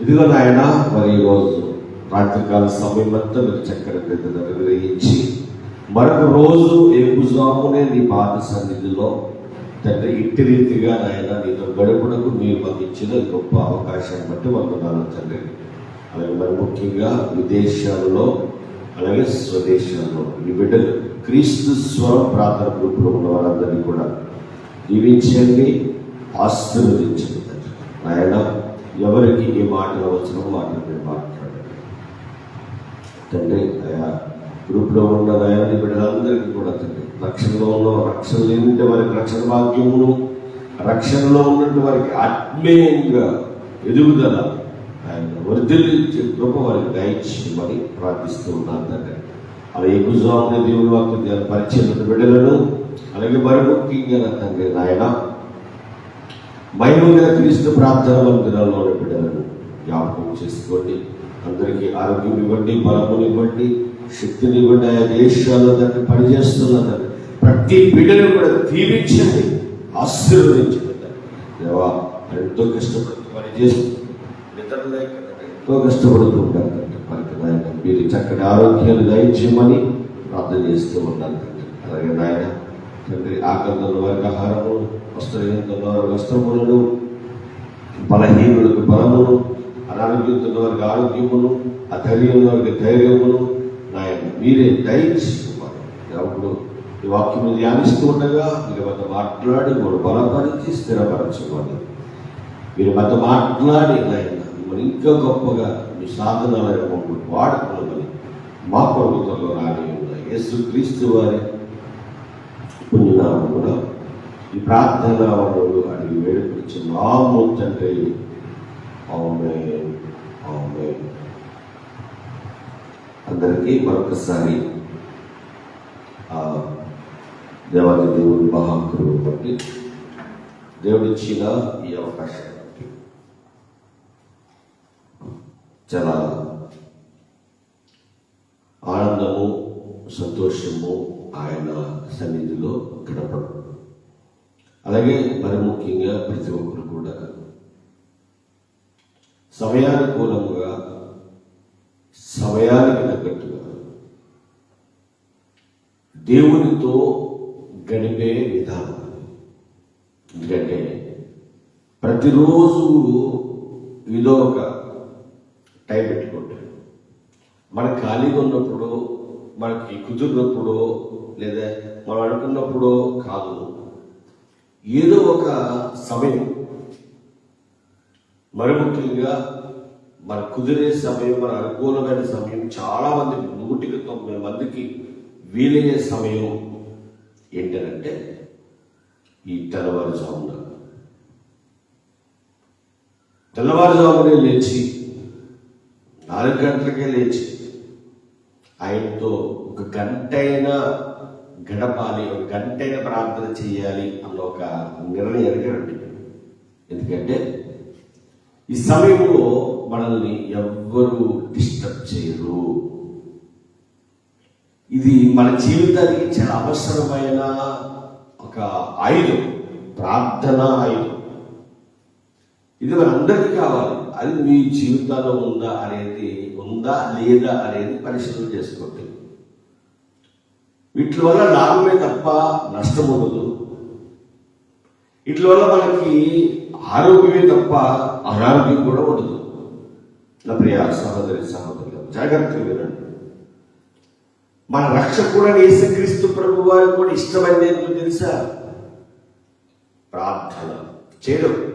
ఇదిగో నాయన మరి ఈరోజు రాత్రికాల సమయం అంతా మీరు చక్కెర పెద్దలు అనుగ్రహించి మరొక రోజు ఏపుజామునే నీ పాద సన్నిధిలో తండ్రి ఇంటి రీతిగా నాయన నీతో గడుపునకు మీరు మాకు ఇచ్చిన గొప్ప అవకాశాన్ని బట్టి వందనాలు తండ్రి. అలాగే మరి ముఖ్యంగా విదేశాలలో అలాగే స్వదేశంలో ఈ బిడ్డలు క్రీస్తు స్వరం ప్రార్థన గ్రూపులో ఉన్న వారందరినీ కూడా దీవించండి ఆశీర్వదించండి. ఆయన ఎవరికి ఏ మాటలు వచ్చిన మాటలు మీరు మాట్లాడండి. తండ్రి అయా గ్రూప్లో ఉన్న నాయన బిడ్డలందరికీ కూడా తండ్రి రక్షణలో ఉన్న రక్షణ లేనింటే వారికి రక్షణ భాగ్యమును రక్షణలో ఉన్నట్టు వారికి ఆత్మీయంగా ఎదుగుదల ఆయన వర్ధిల్లించే కృప వారికి దయచేయమని ప్రార్థిస్తూ ఉన్నాను తండ్రి. అలాగే ఎక్కువ దేవుని వాక్య పరిచయం బిడ్డలను అలాగే మరి ముఖ్యంగా తండ్రి నాయన మహిమగా క్రీస్తు ప్రార్థన మందిరాల్లో ఉన్న బిడ్డలను జ్ఞాపకం చేసుకోండి. అందరికీ ఆరోగ్యం ఇవ్వండి బలములు ఇవ్వండి శక్తిని ఇవ్వండి. ఆయా దేశాల్లో దాన్ని పనిచేస్తున్న తండ్రి ప్రతి బిడ్డను కూడా దీవించండి ఆశీర్వదించండి దేవా ఎంతో కష్టపడి పని చేస్తూ నిద్ర లేక తండ్రి ఎంతో కష్టపడుతూ ఉంటారు నాయన మీరు చక్కటి ఆరోగ్యాన్ని దయచేయమని ప్రార్థన చేస్తూ ఉంటాను అలాగే నాయన తండ్రి ఆకలితో వారికి ఆహారము వస్త్రహీనతలో వారికి వస్త్రములను బలహీనులకు బలమును అనారోగ్యంతో వారికి ఆరోగ్యమును అధైర్యం వారికి ధైర్యమును నాయన మీరే దయచి అప్పుడు ఈ వాక్యం ధ్యానిస్తూ ఉండగా మీరు మత మాట్లాడి మూడు బలపరిచి స్థిరపరచుకోండి. మీరు మత మాట్లాడి నాయన మరి ఇంకా గొప్పగా మీ సాధనాలను మమ్మల్ని వాడుకోమని మా ప్రభుత్వంలో రాని ఉన్నాయి యేసు క్రీస్తు వారి పుణ్యనామమున ఈ ప్రార్థన వరుడు అడిగి వేడుకొచ్చి నాము తండ్రి అవునే ఆమె అందరికీ మరొకసారి ఆ దేవాది దేవుని బట్టి దేవుడిచ్చిన ఈ అవకాశం బట్టి చాలా ఆనందము సంతోషము ఆయన సన్నిధిలో గడపడం. అలాగే మరి ముఖ్యంగా ప్రతి ఒక్కరు కూడా సమయానుకూలంగా సమయానికి తగ్గట్టుగా దేవునితో గడిపే విధానం. ఎందుకంటే ప్రతిరోజు ఇదో ఒక టైం పెట్టుకుంటాడు మనకు ఖాళీగా ఉన్నప్పుడు మనకి కుదిరినప్పుడు లేదా మనం అనుకున్నప్పుడు కాదు. ఏదో ఒక సమయం మరి ముఖ్యంగా మన కుదిరే సమయం మన అనుకూలమైన సమయం చాలా మంది నూటికి తొంభై మందికి వీలయ్యే సమయం ఏంటంటే ఈ తెల్లవారుజామున. తెల్లవారుజామునే లేచి నాలుగు గంటలకే లేచి ఆయనతో ఒక గంటైనా గడపాలి ఒక గంటైనా ప్రార్థన చేయాలి అన్న ఒక నిర్ణయానికి రండి ఎందుకంటే ఈ సమయంలో మనల్ని ఎవ్వరూ డిస్టర్బ్ చేయరు. ఇది మన జీవితానికి చాలా అవసరమైన ఒక ఆయుధం ప్రార్థన ఆయుధం. ఇది మనందరికీ కావాలి. అది మీ జీవితంలో ఉందా అనేది ఉందా లేదా అనేది పరిశీలన చేసుకోండి. వీటి వల్ల లాభమే తప్ప నష్టం ఉండదు. వీటి వల్ల మనకి ఆరోగ్యమే తప్ప అనారోగ్యం కూడా ఉండదు. నా ప్రియ సహోదరి సహోదరులు జాగ్రత్తగా వినండి. మన కూడా యేసుక్రీస్తు ప్రభు వారికి కూడా ఇష్టమైనది తెలుసా? ప్రార్థన. చేయడం.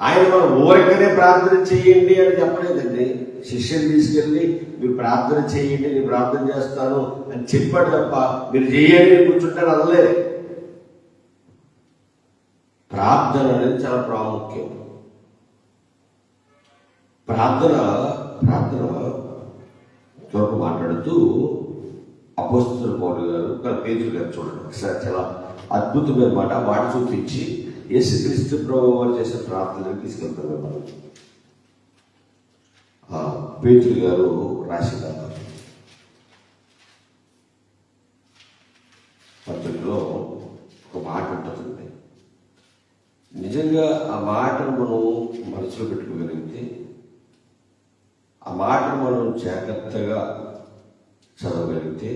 ఆయన మనం ఊరికనే ప్రార్థన చేయండి అని చెప్పలేదండి. శిష్యుని తీసుకెళ్ళి మీరు ప్రార్థన చేయండి నేను ప్రార్థన చేస్తాను అని చెప్పాడు తప్ప మీరు చేయండి అని కూర్చుంటారు అనలేదు ప్రార్థన అనేది చాలా ప్రాముఖ్యం. ప్రార్థన ప్రార్థన కొరకు మాట్లాడుతూ అపోస్తుల పౌరు గారు ఒక గారు చూడండి ఒకసారి చాలా అద్భుతమైన మాట వాటి చూపించి యేసుక్రీస్తు ప్రభు వారు చేసే ప్రార్థనకు తీసుకెళ్తారు. మనం పేతులు గారు రాసిన పద్ధతిలో ఒక మాట ఉంటుంది నిజంగా ఆ మాటను మనం మనసులో పెట్టుకోగలిగితే ఆ మాటను మనం జాగ్రత్తగా చదవగలిగితే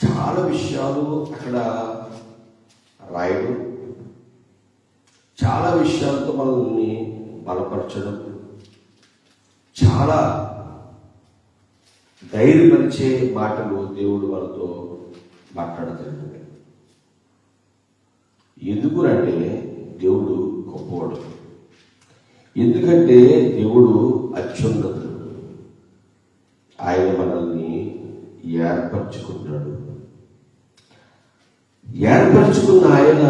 చాలా విషయాలు అక్కడ రాయడం చాలా విషయాలతో మనల్ని బలపరచడం చాలా ధైర్యపరిచే మాటలు దేవుడు మనతో మాట్లాడతాడు ఎందుకునంటే దేవుడు గొప్పవాడు. ఎందుకంటే దేవుడు అత్యున్నతుడు. ఆయన మనల్ని ఏర్పరచుకుంటాడు ఏర్పరచుకున్న ఆయన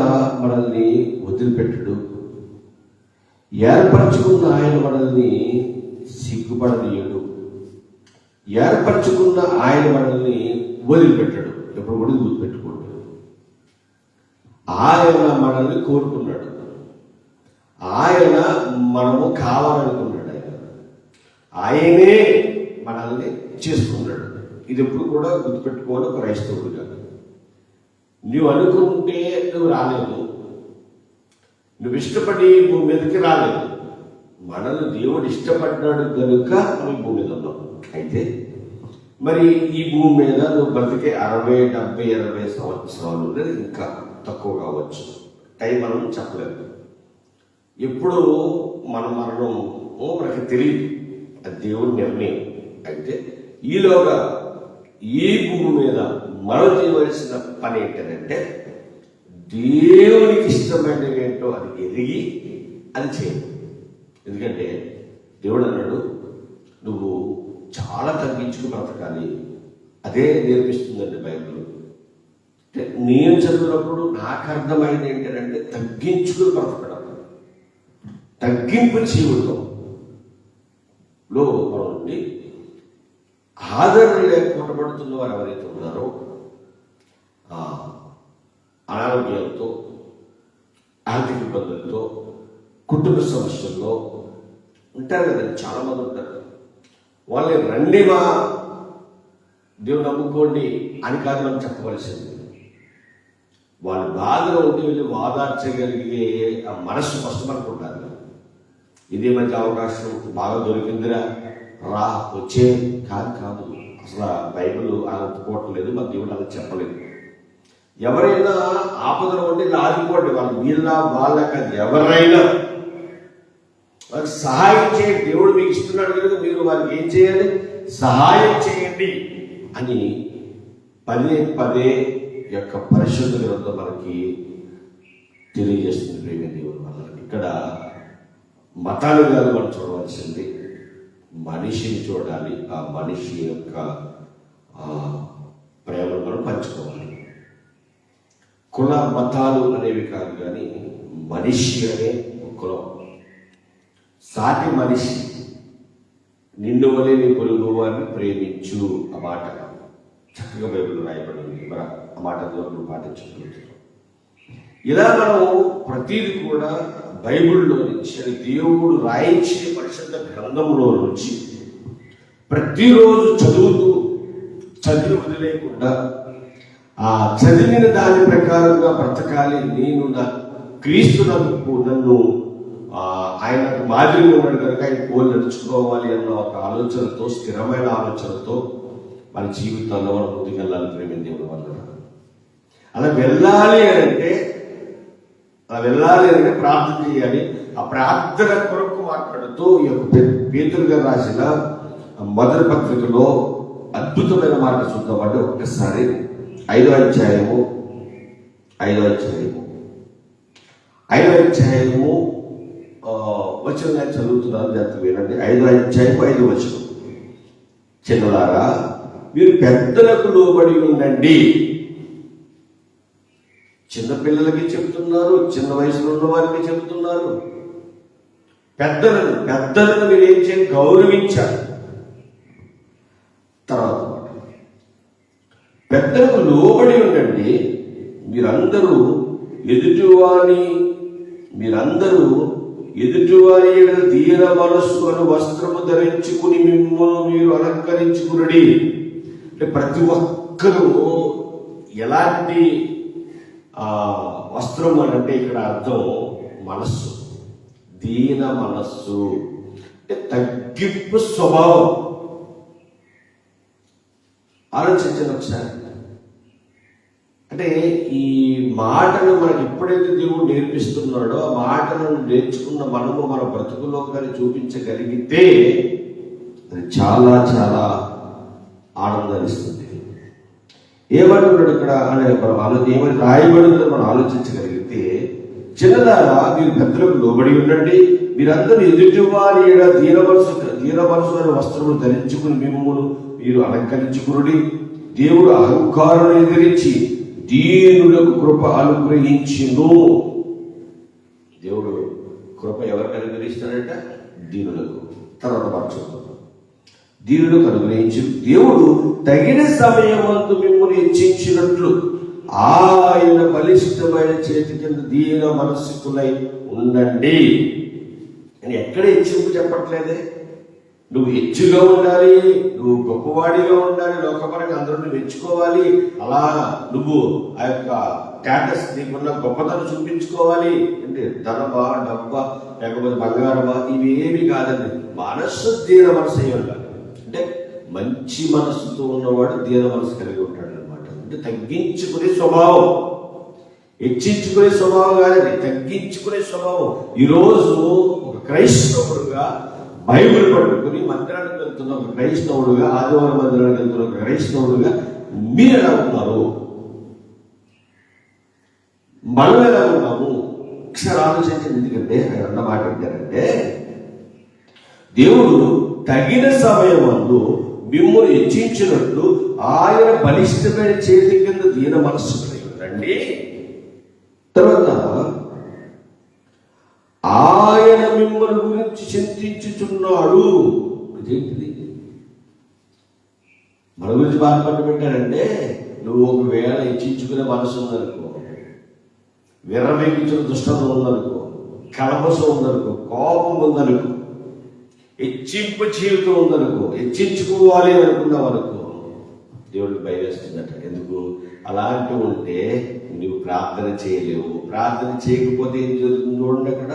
మనల్ని వదిలిపెట్టడు. ఏర్పరచుకున్న ఆయన మనల్ని సిగ్గుపడనీయడు. ఏర్పరచుకున్న ఆయన మనల్ని వదిలిపెట్టడు. ఎప్పుడు కూడా గుర్తుపెట్టుకోండి. ఆయన మనల్ని కోరుకున్నాడు. ఆయన మనము కావాలనుకున్నాడు ఆయన. ఆయనే మనల్ని చేసుకున్నాడు. ఇది ఎప్పుడు కూడా గుర్తుపెట్టుకోవాలి ఒక కాదు. నువ్వు అనుకుంటే నువ్వు రాలేదు. నువ్వు ఇష్టపడి భూమి మీదకి రాలేదు. మనల్ని దేవుడు ఇష్టపడ్డాడు కనుక మనం భూమి మీద ఉన్నాం అయితే మరి ఈ భూమి మీద నువ్వు బ్రతికే అరవై డెబ్బై ఎనభై సంవత్సరాలు ఇంకా తక్కువ కావచ్చు. టైం మనం చెప్పలేము. ఎప్పుడు మన మరణం మనకి తెలియదు అది దేవుడి నిర్ణయం. అయితే ఈలోగా ఈ భూమి మీద మనం చేయవలసిన పని ఏంటంటే దేవునికి ఇష్టమైనవి ఏంటో అది ఎరిగి అది చేయాలి ఎందుకంటే దేవుడు అన్నాడు నువ్వు చాలా తగ్గించుకుని బ్రతకాలి. అదే నేర్పిస్తుందండి బైబిల్. అంటే నేను చదివినప్పుడు నాకు అర్థమైంది ఏంటంటే తగ్గించుకుని బ్రతకడం. తగ్గింపు చేయడం లో మనం ఆదరణ లేకుండా పడుతున్న వారు ఎవరైతే ఉన్నారో అనారోగ్యాలతో ఆర్థిక ఇబ్బందులతో కుటుంబ సమస్యల్లో ఉంటారు కదండి చాలా మంది ఉంటారు. వాళ్ళని రండి మా. దేవుడు నమ్ముకోండి అని కాదు మనం చెప్పవలసింది. వాళ్ళు బాధలో ఉండి వెళ్ళి వాదార్చగలిగే ఆ మనస్సు ఫస్ట్ అనుకుంటారు ఇదే మంచి అవకాశం బాగా దొరికిందిరా రా వచ్చే. కాదు కాదు. అసలు ఆ బైబిల్ అలా ఒప్పుకోవట్లేదు మన దేవుడు అలా చెప్పలేదు. ఎవరైనా ఆపదలో ఉంటే ఆదుకోండి వాళ్ళు వీళ్ళ వాళ్ళ ఎవరైనా వాళ్ళకి సహాయం చేయండి. దేవుడు మీకు ఇస్తున్నాడు కనుక మీరు వారికి ఏం చేయాలి? సహాయం చేయండి అని పదే పదే యొక్క పరిశుద్ధ గ్రంథం మనకి తెలియజేస్తుంది. ప్రేమ దేవుడు వల్ల ఇక్కడ మతాలు కాదు మనం చూడవలసింది. మనిషిని చూడాలి. ఆ మనిషి యొక్క ప్రేమను మనం పంచుకోవాలి. కుల మతాలు అనేవి కాదు కానీ మనిషి అనే కులం. సాటి మనిషి నిన్ను వలె నీ పొరుగు వారిని ప్రేమించు ఆ మాట. చక్కగా బైబిల్ రాయబడింది మన ఆ మాట ద్వారా నువ్వు ఇలా మనం ప్రతిదీ కూడా బైబిల్లో నుంచి అది దేవుడు రాయించే పరిశుద్ధ గ్రంథంలో నుంచి ప్రతిరోజు చదువుతూ చదివి వదిలేకుండా ఆ చదివిన దాని ప్రకారంగా బ్రతకాలి. నేను నా క్రీస్తు నన్ను నన్ను ఆయన మాదిరి ఉన్నాడు కనుక ఆయన పోలు నడుచుకోవాలి అన్న ఒక ఆలోచనతో స్థిరమైన ఆలోచనతో మన జీవితాల్లో మనం ముందుకెళ్ళాలి ప్రేమ దేవుడు వల్ల అలా వెళ్ళాలి అని అంటే అలా వెళ్ళాలి అంటే ప్రార్థన చేయాలి. ఆ ప్రార్థన కొరకు మాట్లాడుతూ ఈ యొక్క పేతులుగా రాసిన మొదటి పత్రికలో అద్భుతమైన మాట చూద్దామంటే ఒక్కసారి ఐదో అధ్యాయము ఐదో అధ్యాయము ఐదో అధ్యాయము వచ్చిన వచనం నేను చదువుతున్నాను జాగ్రత్త వినండి. ఐదో అధ్యాయము ఐదు వచనం. చిన్నలారా మీరు పెద్దలకు లోబడి ఉండండి. చిన్నపిల్లలకి చెబుతున్నారు చెప్తున్నారు చిన్న వయసులో ఉన్న వారికి చెప్తున్నారు. పెద్దలను పెద్దలను మీరు ఏం చేయాలి గౌరవించాలి తర్వాత మాట పెద్దలకు లోబడి ఉండండి. మీరందరూ ఎదుటివాని మీరందరూ ఎదుటివారి దీన మనస్సు అను వస్త్రము ధరించుకుని మిమ్మల్ని మీరు అలంకరించుకునడి. అంటే ప్రతి ఒక్కరూ ఎలాంటి వస్త్రం అని అంటే ఇక్కడ అర్థం మనస్సు దీన మనస్సు. అంటే తగ్గింపు స్వభావం. ఆలోచించండి ఒకసారి. అంటే ఈ మాటను మనకి ఎప్పుడైతే దేవుడు నేర్పిస్తున్నాడో ఆ మాటను నేర్చుకున్న మనము మన బ్రతుకులో కానీ చూపించగలిగితే అది చాలా చాలా ఆనందాన్ని ఇస్తుంది. ఏమంటున్నాడు ఇక్కడ? అనే మనం ఆలో ఏమని రాయబడిందో మనం ఆలోచించగలిగితే చిన్నదారా మీరు పెద్దలకు లోబడి ఉండండి. మీరందరూ ఎదుటివారి వారి ఏడ దీనవరుస వస్త్రములు ధరించుకుని మిమ్మల్ని మీరు అలంకరించుకుని దేవుడు అహంకారం ఎదిరించి దీనులకు కృప అనుగ్రహించును. దేవుడు కృప ఎవరికి అనుగ్రహిస్తాడంట? దీనులకు. తర్వాత మార్చుకుందాం దీనులకు అనుగ్రహించు. దేవుడు తగిన సమయమందు మిమ్మల్ని హెచ్చించినట్లు ఆయన బలిష్టమైన చేతి కింద దీన మనస్సుకులై ఉండండి. అని ఎక్కడ హెచ్చింపు చెప్పట్లేదే? నువ్వు హెచ్చుగా ఉండాలి నువ్వు గొప్పవాడిగా ఉండాలి లోకపరంగా అందరూ మెచ్చుకోవాలి. అలా నువ్వు ఆ యొక్క స్టేటస్ నీకున్న గొప్పతనం చూపించుకోవాలి అంటే ధనమా డబ్బా లేకపోతే బంగారమా ఇవేమి కాదండి. మనస్సు దీన మనసు అయి ఉండాలి. అంటే మంచి మనస్సుతో ఉన్నవాడు దీన మనసు కలిగి ఉంటాడు అనమాట అంటే తగ్గించుకునే స్వభావం. హెచ్చించుకునే స్వభావం కాదండి తగ్గించుకునే స్వభావం. ఈరోజు ఒక క్రైస్తవుడుగా బైబిల్ పట్టుకుని మందిరానికి వెళ్తున్న. ఒక క్రైస్తవుడుగా ఆదివారం మందిరానికి వెళ్తున్న ఒక క్రైస్తవుడుగా మీరు ఎలా ఉన్నారు? మనం ఎలా ఉన్నాము? ఒకసారి ఆలోచించండి. ఎందుకంటే ఆయన అన్న మాట ఏంటంటే దేవుడు తగిన సమయమందు మిమ్మల్ని హెచ్చించినట్లు ఆయన బలిష్టమైన చేతి కింద దీన మనస్సు కలిగి ఉండండి. తర్వాత ఆయన మిమ్మల్ని గురించి చింతించుచున్నాడు ఇదేంటిది? మన గురించి బాధపడి పెట్టారంటే నువ్వు ఒకవేళ ఇచ్చించుకునే మనసు ఉందనుకో విర్రవేగించిన దుష్టత ఉందనుకో కలపసం ఉందనుకో కోపం ఉందనుకో హెచ్చింపు జీవితం ఉందనుకో హెచ్చించుకోవాలి అనుకున్నావు అనుకో దేవుడికి భయవేస్తుందట ఎందుకు? అలాంటి ఉంటే నువ్వు ప్రార్థన చేయలేవు. ప్రార్థన చేయకపోతే ఏం జరుగుతుంది చూడండి అక్కడ.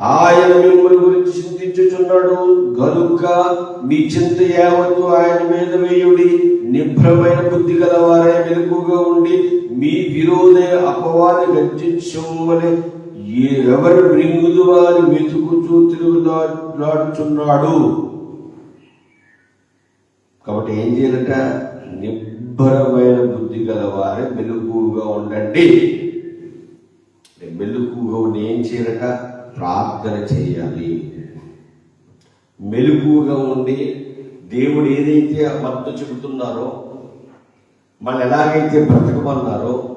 ఆయన మిమ్మల్ని గురించి చింతించుచున్నాడు. గనుక మీ చింత యావత్తు ఆయన మీద వేయుడి నిభ్రమైన బుద్ధి గలవారే మెలకుగా ఉండి మీ విరోధే అపవాది గర్జించమని ఎవరు రింగుదు వారి వెతుకుచూ తిరుగులాడుచున్నాడు. కాబట్టి ఏం చేయాలట? నిబ్బరమైన బుద్ధి గలవారే మెలుకుగా ఉండండి. మెలుకుగా ఉండి ఏం చేయాలట? ప్రార్థన చేయాలి. మెలకుగా ఉండి దేవుడు ఏదైతే మనతో చెబుతున్నారో మనం ఎలాగైతే బ్రతకమన్నారో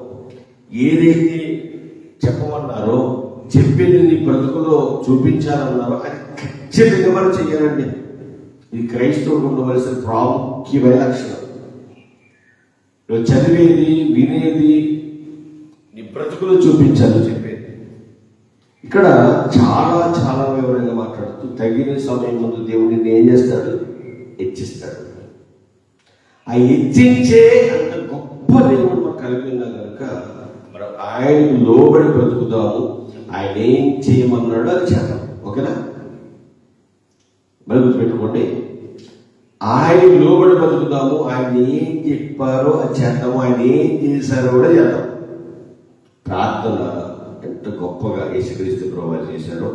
ఏదైతే చెప్పమన్నారో చెప్పింది నీ బ్రతుకులో చూపించాలన్నారో అది ఖచ్చితంగా మనం చేయాలండి. ఇది క్రైస్తవుడు ఉండవలసిన ప్రాముఖ్యమైన లక్షణం. నువ్వు చదివేది వినేది నీ బ్రతుకులో చూపించాలి. ఇక్కడ చాలా చాలా వివరంగా మాట్లాడుతూ తగిన సమయం ముందు దేవుడిని ఏం చేస్తాడు? హెచ్చిస్తాడు. ఆ హెచ్చించే అంత గొప్ప దేవుడు మనకు కలిగి ఉన్నా కనుక మనం ఆయన లోబడి బ్రతుకుతాము ఆయన ఏం చేయమన్నాడో అది చేద్దాం. ఓకేనా? మరి గుర్తుపెట్టుకోండి. ఆయన లోబడి బ్రతుకుతాము ఆయన ఏం చెప్పారో అది చేద్దాము. ఆయన ఏం చేశారో కూడా చేద్దాం. ప్రార్థన ఎంత గొప్పగా యేసుక్రీస్తు ప్రభావం చేశాడో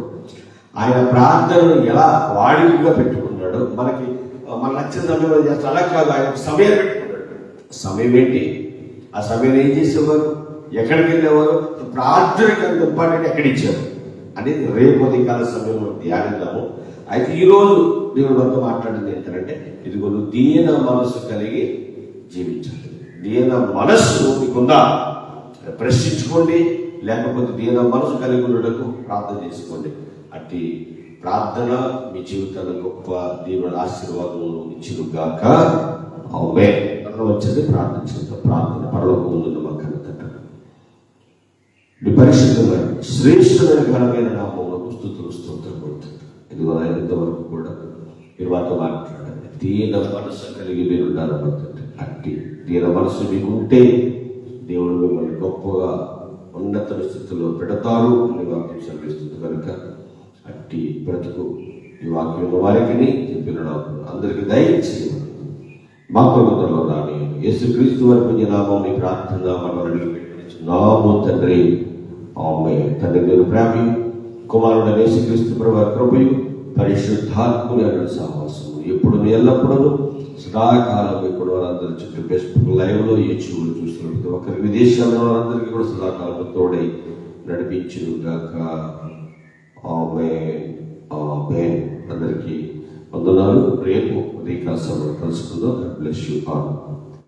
ఆయన ప్రార్థనను ఎలా వాడికగా పెట్టుకున్నాడో మనకి మన నచ్చిన సమయంలో చేస్తాడు అలా కాదు ఆయన సమయం పెట్టుకున్నాడు. సమయం ఏంటి? ఆ సమయం ఏం చేసేవారు? ఎక్కడికి వెళ్ళేవారు? ప్రార్థనకి అంత ఇంపార్టెంట్ ఎక్కడ ఇచ్చారు అనేది రేపు ఉదయకాల సమయంలో ధ్యానిద్దాము. అయితే ఈరోజు దేవుడు మనతో మాట్లాడింది ఏంటంటే ఇదిగో నువ్వు దీన మనసు కలిగి జీవించాలి. దీన మనస్సు నీకుందా? ప్రశ్నించుకోండి. లేకపోతే దీన మనసు కలిగి ఉండటకు ప్రార్థన చేసుకోండి. అట్టి ప్రార్థన మీ జీవితాన్ని గొప్ప దేవుని ఆశీర్వాదం ఇచ్చిరుగాక అవే వచ్చేది ప్రార్థన చేద్దాం. ప్రార్థన పరలోకం ముందు మా కన్నతండ్రి మీ పరిశుద్ధమైన శ్రేష్టమైన ఘనమైన నామంలో స్థుతులు స్తోత్రం కొడుతుంది ఇదిగో ఇంతవరకు కూడా మీరు వారితో మాట్లాడండి దీన మనసు కలిగి మీరు ఉండాలనుకుంటుంది అట్టి దీన మనసు మీకు ఉంటే దేవుడు మిమ్మల్ని గొప్పగా ఉన్నత స్థితిలో పెడతారు అని వాక్యం సెలవిస్తుంది కనుక అట్టి బ్రతుకు ఈ వాక్యం వారికి చెప్పిన అందరికి దయచేయమని. మా కొలతలో రాని యేసుక్రీస్తు వారి పుణ్య నామం ప్రార్థన మనం అడిగి నామో తండ్రి. ఆమె తండ్రి మీరు ప్రేమ కుమారుడు యేసుక్రీస్తు ప్రభు కృపయు పరిశుద్ధాత్ముని అన్న సహవాసము ఎప్పుడు ఎల్లప్పుడూ సదాకాలం ఇప్పుడు వారందరూ చుట్టూ ఫేస్బుక్ లైవ్లో యూట్యూబ్ చూస్తున్న ప్రతి ఒక్కరి విదేశాల్లో వారందరికీ కూడా సదాకాలం తోడై నడిపించును గాక ఆమె ఆమె అందరికీ వందనాలు. రేపు ఉదయకాల సమయంలో కలుసుకుందాం. Bless you all